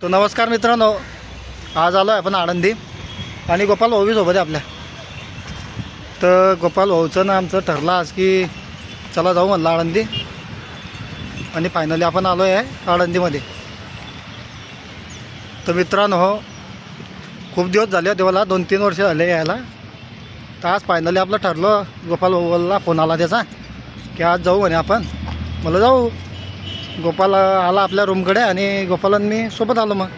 तो नमस्कार मित्रांनो. आज आलो आहे आपण आनंदी आणि गोपाल भाऊ सोबत आहे आपल्या. तर गोपाल भाऊचं ना आमचं ठरलं आज की चला जाऊ म्हणलं आळंदी. आणि फायनली आपण आलो आहे आळंदीमध्ये. तर मित्रांनो हो खूप दिवस झाले हो देवाला दोन तीन वर्ष झाले यायला. तर आज फायनली आपलं ठरलं गोपाल भाऊला फोन आला त्याचा की आज जाऊ म्हणे आपण. मला जाऊ. गोपाल आला आपल्या रूमकडे आणि गोपालन मी सोबत आलो मग.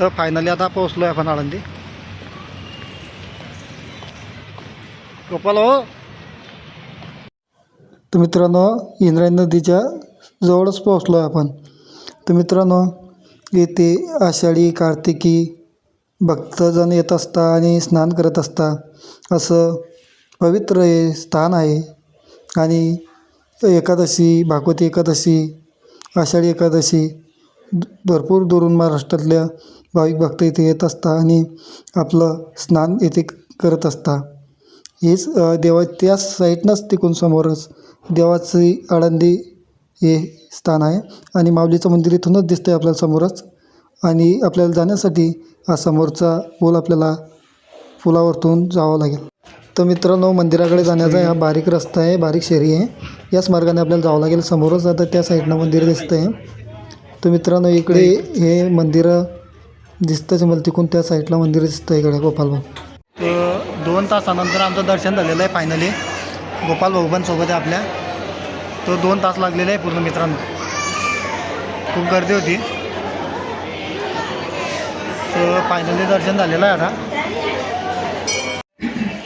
तर फायनली आता पोहोचलो आहे आपण आळंदी. गोपाल हो. तर मित्रांनो इंद्रायणी नदीच्या जवळच पोहोचलो आहे आपण. तर मित्रांनो येथे आषाढी कार्तिकी भक्तजण येत असता आणि स्नान करत असता असं पवित्र हे स्थान आहे. आणि एकादशी भागवती एकादशी आषाढी एकादशी भरपूर दुरून महाराष्ट्रातल्या भाविक भक्त इथे येत असता आणि आपलं स्नान येथे करत असता. हेच देवा त्याच साईडनंच तिकून समोरच देवाची आळंदी हे स्थान आहे आणि माऊलीचं मंदिर इथूनच दिसतं आहे आपल्याला समोरच आणि आपल्याला जाण्यासाठी हा समोरचा पूल आपल्याला पुलावरतून जावं लागेल. तर मित्रांनो मंदिराकडे जाण्याचा हा बारीक रस्ता आहे बारीक शेरी आहे. याच मार्गाने आपल्याला जावं लागेल. समोरच आता त्या साईडनं मंदिर दिसतं आहे तर मित्रांनो इकडे हे मंदिरं दिसतंच मला तिकून त्या साईडला मंदिर दिसतं इकडे गोपाल भाऊ. तर दोन तासानंतर आमचं दर्शन झालेलं आहे फायनली गोपाल भाऊ पण सोबत आहे आपल्या. तो दोन तास लागलेले आहे पूर्ण मित्रांनो. खूप गर्दी होती. तर फायनली दर्शन झालेलं आहे आता.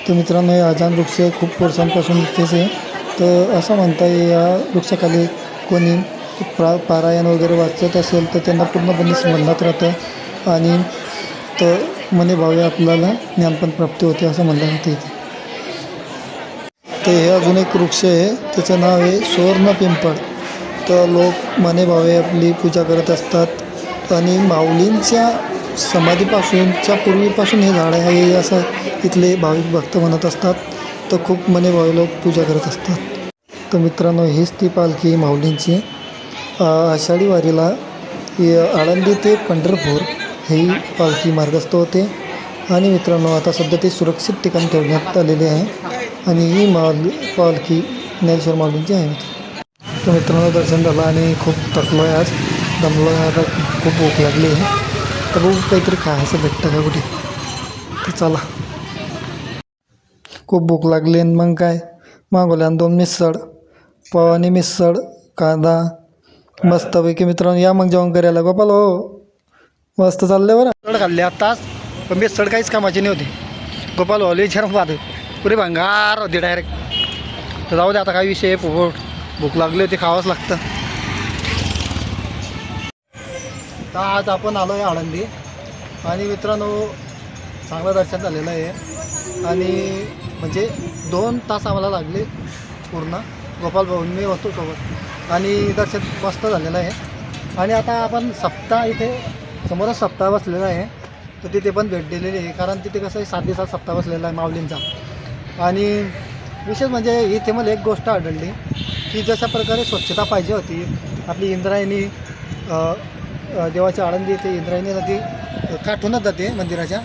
तर मित्रांनो हे अजान वृक्ष खूप वर्षांपासून इथेच आहे. तर असं म्हणता येईल या वृक्षाखाली कोणी प्रा पारायण वगैरे वाचत असेल तर त्यांना पूर्णपणे स्मरणात राहतं. आणि तर मने भावे आपल्याला ज्ञानपण प्राप्ती होते असं म्हणलं जातं इथे. तर हे अजून एक वृक्ष आहे. त्याचं नाव आहे सुवर्ण पिंपळ. तर लोक मने भावे आपली पूजा करत असतात. आणि माऊलींच्या समाधीपासूनच्या पूर्वीपासून हे झाड आहे हे असं इथले भाविक भक्त म्हणत असतात. तर खूप मने लोक पूजा करत असतात. तर मित्रांनो हीच ती पालखी माऊलींची. आषाढी वारीला आळंदी ते पंढरपूर ही पालखी मार्गस्थ होते. आणि मित्रांनो आता सध्या ते सुरक्षित ठिकाणी ठेवण्यात आलेले आहे. आणि ही माल पालखी ज्ञानेश्वर माऊलींची आहे. तर मित्रांनो दर्शन झालं आणि खूप थकलो आहे आज. दमलो आहे आता खूप भूक लागली आहे. आता बघू काहीतरी खायचं भेटतं का कुठे. तर चला. खूप भूक लागली आणि मग काय. मागवल्या दोन मिसळ पवानी मिसळ कांदा. मस्तपैकी मित्रांनो या मग जेवण करायला. गोपाल हो मस्त चालले बरं. सड खाल्ली आत्ताच पण मिसळ काहीच कामाची नाही होती गोपाल हो लई छान पाहतो पुरे भंगार होती डायरेक्ट तर जाऊ दे आता काय विषय आहे पोट. भूक लागली होती खावंच लागतं. तर आज आपण आलो आहे आळंदी. आणि मित्रांनो चांगलं दर्शन झालेलं आहे. आणि म्हणजे दोन तास आम्हाला लागले पूर्ण. गोपाल भाऊन मी होतो सोबत. आणि दर्शन मस्त झालेलं आहे. आणि आता आपण सप्ताह इथे समोरच सप्ताह बसलेला आहे. तर तिथे पण भेट दिलेली आहे. कारण तिथे कसं आहे सात दिवसात सप्ताह बसलेला आहे माऊलींचा. आणि विशेष म्हणजे इथे मला एक गोष्ट आढळली की जशा प्रकारे स्वच्छता पाहिजे होती आपली इंद्रायणी देवाच्या आळंदी ते इंद्रायणी नदी काठूनच जाते मंदिराच्या.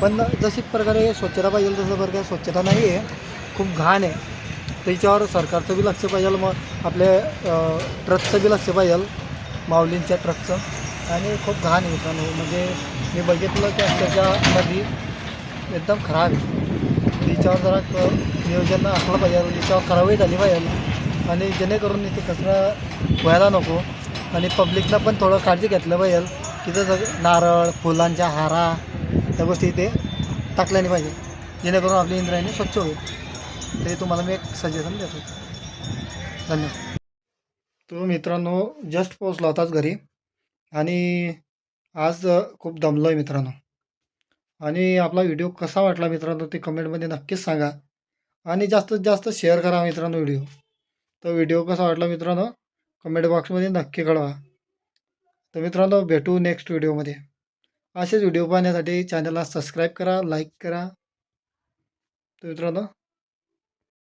पण जशी प्रकारे स्वच्छता पाहिजे तसं प्रकारे स्वच्छता नाही आहे खूप घाण आहे. त्याच्यावर सरकारचं बी लक्ष पाहिजे मग आपल्या ट्रकचं बी लक्ष पाहिजे माऊलींच्या ट्रकचं. आणि खूप घाण आहे मित्रांनो. म्हणजे मी बघितलं की अक्षरशः नदी एकदम खराब आहे. तिच्यावर जरा नियोजन असलं पाहिजे. तिच्यावर कारवाई झाली पाहिजे. आणि जेणेकरून इथे कचरा व्हायला नको. आणि पब्लिकला पण थोडं काळजी घेतलं पाहिजे. तिथं जर नारळ फुलांच्या हारा त्या गोष्टी इथे टाकल्या नाही पाहिजे. जेणेकरून आपली इंद्रायणी स्वच्छ होईल. ते तुम्हाला मी एक सजेशन देतो. धन्यवाद. तो मित्रांनो जस्ट पोचला होताच घरी. आणि आज खूप दमलो आहे मित्रांनो. आणि आपला व्हिडिओ कसा वाटला मित्रांनो ते कमेंटमध्ये नक्कीच सांगा. आणि जास्तीत जास्त शेअर करा मित्रांनो व्हिडिओ तर व्हिडिओ कसा वाटला मित्रांनो कमेंट बॉक्समध्ये नक्की कळवा. तर मित्रांनो भेटू नेक्स्ट व्हिडिओमध्ये असेच व्हिडिओ पाहण्यासाठी चॅनलला सबस्क्राईब करा लाईक करा. तर मित्रांनो